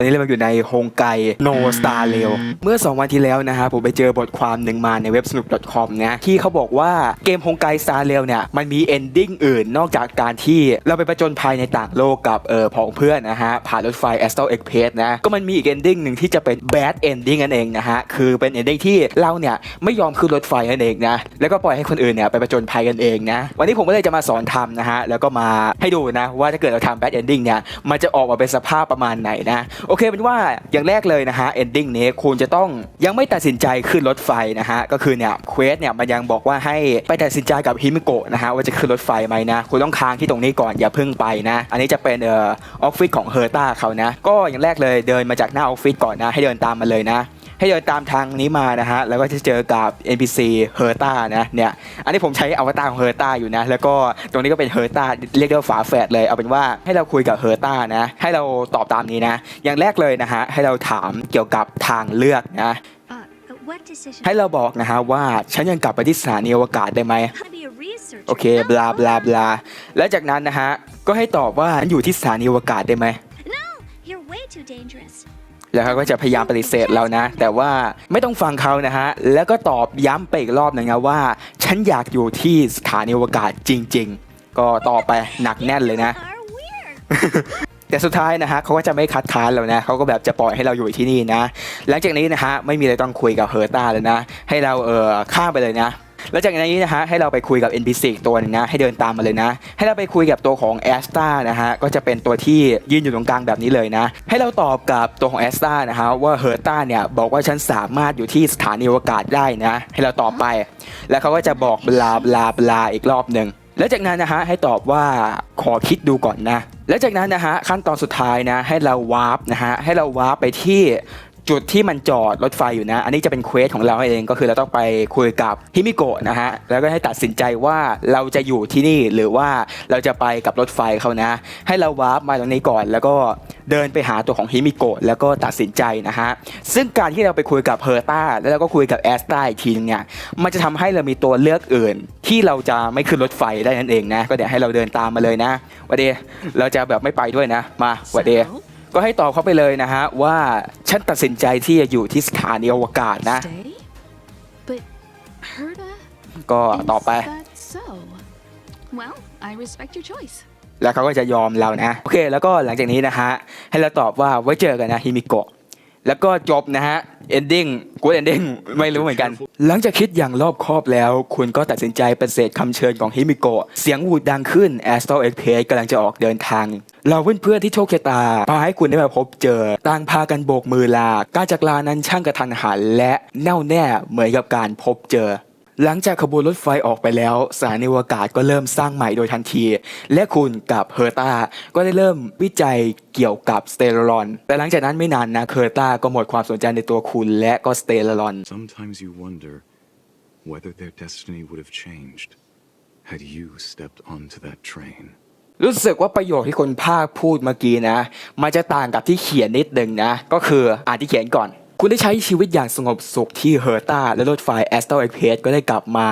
ตอนนี้เราอยู่ในโฮงไกโนสตาร์เรลเมื่อ 2 วันที่แล้วนะฮะผมไปเจอบทความหนึ่งมาในเว็บสนุก .com นะที่เขาบอกว่าเกมโฮงไกสตาร์เรลเนี่ยมันมีเอนดิ้งอื่นนอกจากการที่เราไปประจนภัยในต่างโลกกับเออผองเพื่อนนะฮะ ผ่านรถไฟ a s t r a l Express นะก็มันมีอีกเอนดิ้งหนึ่งที่จะเป็น bad ending นั่นเองนะฮะ คือเป็นเอนดิ้งที่เราเนี่ยไม่ยอมขึ้นรถไฟนั่นเองนะแล้วก็ปล่อยให้คนอื่นเนี่ยไปประจนภัยกันเองนะวันนี้ผมก็เลยจะมาสอนทำนะฮะแล้วก็มาให้ดูนะว่าถ้าเกิดเราทำ bad ending เนี่ยมันจะออกมาเป็นสภาพประมาณไหนนะโอเคเป็นว่าอย่างแรกเลยนะฮะเอนดิ้งนี้คุณจะต้องยังไม่ตัดสินใจขึ้นรถไฟนะฮะก็คือเนี่ยเควสเนี่ยมันยังบอกว่าให้ไปตัดสินใจกับฮิมิโกะนะฮะว่าจะขึ้นรถไฟไหมนะคุณต้องค้างที่ตรงนี้ก่อนอย่าเพิ่งไปนะ อันนี้จะเป็นเอ่อออฟฟิศของเฮอร์ต้าเขานะ ก็อย่างแรกเลยเดินมาจากหน้าออฟฟิศก่อนนะ ให้เดินตามมาเลยนะ ให้เดินตามทางนี้มานะฮะแล้วก็จะเจอกับ NPC เฮอร์ตานะเนี่ยอันนี้ผมใช้อวตารของเฮอร์ต้าอยู่นะแล้วก็ตรงนี้ก็เป็นเฮอร์ต้าเรียกได้ว่าฝาแฝดเลยเอาเป็นว่าให้เราคุยกับเฮอร์ต้านะให้เราตอบตามนี้นะ อย่างแรกเลยนะฮะให้เราถามเกี่ยวกับทางเลือกนะให้เราบอกนะฮะว่าฉันยังกลับไปที่สถานีอวกาศได้ไหมโอเคบลาบลาบลาแล้วจากนั้นนะฮะก็ให้ตอบว่าฉันอยู่ที่สถานีอวกาศได้ไหม แล้วเขาก็จะพยายามปฏิเสธเรานะ แต่ว่าไม่ต้องฟังเขานะฮะ แล้วก็ตอบย้ำไปอีกรอบหนึงนะว่า ฉันอยากอยู่ที่สถานีอวกาศจริง ๆ ก็ต่อไปหนักแน่นเลยนะ แต่สุดท้ายนะฮะเขาก็จะไม่คัดค้านเรานะเขาก็แบบจะปล่อยให้เราอยู่ที่นี่นะ หลังจากนี้นะฮะไม่มีอะไรต้องคุยกับเฮอร์ต้าเลยนะ ให้เราเออข้ามไปเลยนะ แล้วจากนี้นะฮะให้เราไปคุยกับ NPC อีกตัวหนึงนะ ให้เดินตามมาเลยนะ ให้เราไปคุยกับตัวของแอสตานะฮะ ก็จะเป็นตัวที่ยืนอยู่ตรงกลางแบบนี้เลยนะ ให้เราตอบกับตัวของแอสตานะฮะว่าเฮอร์ต้าเนี่ยบอกว่าฉันสามารถอยู่ที่สถานีอวกาศได้นะ ให้เราตอบไป แล้วเขาก็จะบอกบลาบลาบลาอีกรอบหนึ่งแล้วจากนั้นนะฮะให้ตอบว่าขอคิดดูก่อนนะ แล้วจากนั้นนะฮะขั้นตอนสุดท้ายนะ ให้เราวาร์ปนะฮะให้เราวาร์ปไปที่ จุดที่มันจอดรถไฟอยู่นะ อันนี้จะเป็นเควสของเราเองก็คือเราต้องไปคุยกับฮิมิโกะนะฮะ แล้วก็ให้ตัดสินใจว่าเราจะอยู่ที่นี่หรือว่าเราจะไปกับรถไฟเขานะ ให้เราวาร์ปมาตรงนี้ก่อน แล้วก็เดินไปหาตัวของฮิมิโกะแล้วก็ตัดสินใจนะฮะ ซึ่งการที่เราไปคุยกับเฮอร์ต้าแล้วเราก็คุยกับแอสตาอีกทีนึงเนี่ย มันจะทำให้เรามีตัวเลือกอื่น ที่เราจะไม่ขึ้นรถไฟได้นั่นเองนะ ก็เดี๋ยวให้เราเดินตามมาเลยนะวัดเดเราจะแบบไม่ไปด้วยนะ มาวัดเด So, ก็ให้ตอบเขาไปเลยนะฮะ ว่าฉันตัดสินใจที่จะอยู่ที่สถานีอวกาศนะ stay? But Herda, ก็ต่อไป is that so? Well, I respect your choice. แล้วเขาก็จะยอมเรานะ โอเค แล้วก็หลังจากนี้นะฮะ ให้เราตอบว่าไว้เจอกันนะฮิมิโกะ แล้วก็จบนะฮะ ending good ending ไม่รู้เหมือนกัน หลังจากคิดอย่างรอบคอบแล้ว คุณก็ตัดสินใจปฏิเสธคำเชิญของฮิมิโกะ เสียงวูดดังขึ้น Astro Express กำลังจะออกเดินทาง เราเพื่อนๆที่โชคชะตา พาให้คุณได้มาพบเจอ ต่างพากันโบกมือลา การจากลานั้นช่างกระทันหันและแน่วแน่เหมือนกับการพบเจอ หลังจากขบวนรถไฟออกไปแล้วสถานีอวกาศก็เริ่มสร้างใหม่โดยทันที และคุณกับเฮอร์ตาก็ได้เริ่มวิจัยเกี่ยวกับสเตอรอน แต่หลังจากนั้นไม่นานนะเฮอร์ตาก็หมดความสนใจในตัวคุณและก็สเตอรอน Sometimes you wonder whether their destiny would have changed had you stepped onto that train. รู้สึกว่าประโยคที่คนภาคพูดเมื่อกี้นะ มันจะต่างกับที่เขียนนิดหนึ่งนะ ก็คืออ่านที่เขียนก่อน คุณได้ใช้ชีวิตอย่างสงบสุขที่เฮอร์ตาและรถไฟแอสต r เอ็กเพสก็ได้กลับมา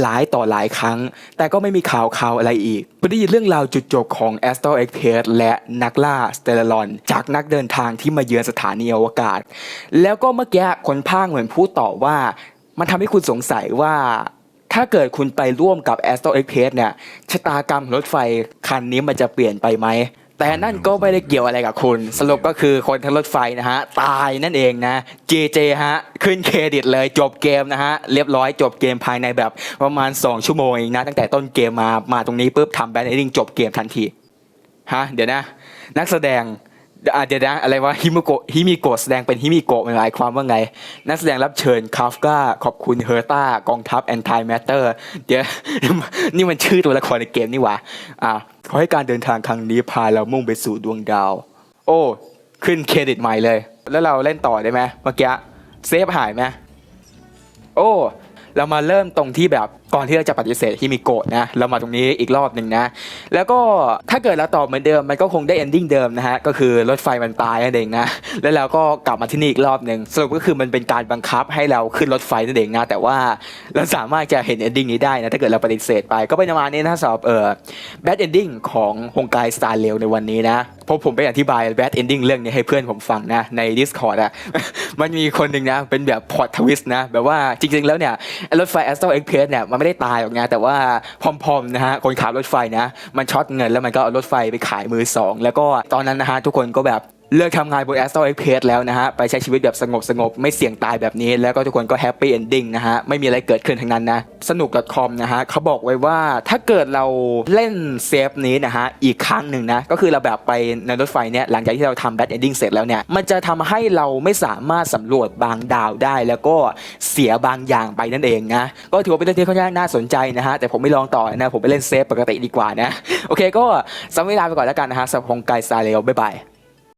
หลายต่อหลายครั้ง แต่ก็ไม่มีข่าวข่าวอะไรอีก คุณได้ยินเรื่องราวจุดจบของแอสต r เอ็กเพสและนักล่าสเตลลอนจากนักเดินทางที่มาเยือนสถานีอวกาศ แล้วก็เมื่อกี้คนภาคเหมือนพูดต่อว่า มันทำให้คุณสงสัยว่าถ้าเกิดคุณไปร่วมกับ a s t r o Express เนี่ยชะตากรรมรถไฟคันนี้มันจะเปลี่ยนไปไหม แต่นั่นก็ไม่ได้เกี่ยวอะไรกับคุณ สรุปก็คือคนทั้งรถไฟนะฮะ ตายนั่นเองนะ JJ ฮะ ขึ้นเครดิตเลยจบเกมนะฮะ เรียบร้อยจบเกมภายในแบบประมาณ 2 ชั่วโมงเองนะ ตั้งแต่ต้นเกมมา มาตรงนี้ปุ๊บทำแบนเอดิ้งจบเกมทันที ฮะ เดี๋ยวนะ นักแสดง อะเดี๋ยวนะอะไรวะฮิมิโกะฮิมิโกะแสดงเป็นฮิมิโกะมันหมายความว่าไง นักแสดงรับเชิญคาฟกาขอบคุณเฮอร์ต้ากองทัพแอนตี้แมตเตอร์เดี๋ยว นี่มันชื่อตัวละครในเกมนี่หว่าอะขอให้การเดินทางครั้งนี้พาเรามุ่งไปสู่ดวงดาว โอ้ ขึ้นเครดิตใหม่เลย แล้วเราเล่นต่อได้ไหมเมื่อกี้เซฟหายไหมโอ้เรามาเริ่มตรงที่แบบก่อนที่เราจะปฏิเสธที่มีโกรธนะ เรามาตรงนี้อีกรอบหนึ่งนะ แล้วก็ถ้าเกิดเราตอบเหมือนเดิมมันก็คงได้ ending เดิมนะฮะก็คือรถไฟมันตายนั่นเองนะแล้วเราก็กลับมาที่นี่อีกรอบหนึ่งสรุปก็คือมันเป็นการบังคับให้เราขึ้นรถไฟนั่นเองนะแต่ว่าเราสามารถจะเห็น ending นี้ได้นะถ้าเกิดเราปฏิเสธไปก็เป็นประมาณนี้นะสำหรับเอ่อ bad ending ของฮงไกสตาร์เลวในวันนี้นะเพราะผมไปอธิบาย bad ending เรื่องนี้ให้เพื่อนผมฟังนะใน Discord อะมันมีคนหนึ่งนะเป็นแบบพอ t ทวิสต์นะแบบว่าจริงๆแล้วเนี่ยรถไฟ Astral Express เนี่ยมันไม่ได้ตายหรอกนะแต่ว่าพอมๆนะฮะคนขับรถไฟนะมันช็อตเงินแล้วมันก็เอารถไฟไปขายมือสองแล้วก็ตอนนั้นนะฮะทุกคนก็แบบ เลิกทำงานบน Astral Express แล้วนะฮะ ไปใช้ชีวิตแบบสงบสงบๆไม่เสี่ยงตายแบบนี้ แล้วก็ทุกคนก็แฮปปี้เอนดิ้งนะฮะ ไม่มีอะไรเกิดขึ้นทั้งนั้นนะ สนุก .com นะฮะเขาบอกไว้ว่าถ้าเกิดเราเล่นเซฟนี้นะฮะ อีกครั้งหนึ่งนะ ก็คือเราแบบไปในรถไฟเนี่ย หลังจากที่เราทำแบทเอนดิ้งเสร็จแล้วเนี่ย มันจะทำให้เราไม่สามารถสำรวจบางดาวได้ แล้วก็เสียบางอย่างไปนั่นเองนะ ก็ถือว่าเป็นเรื่องที่ค่อนข้างน่าสนใจนะฮะ แต่ผมไม่ลองต่อนะ ผมไปเล่นเซฟปกติดีกว่านะ โอเค ก็สำหรับเวลาไปก่อนแล้วกันนะฮะสำหรับฮงไกสตาเรลบ๊ายบาย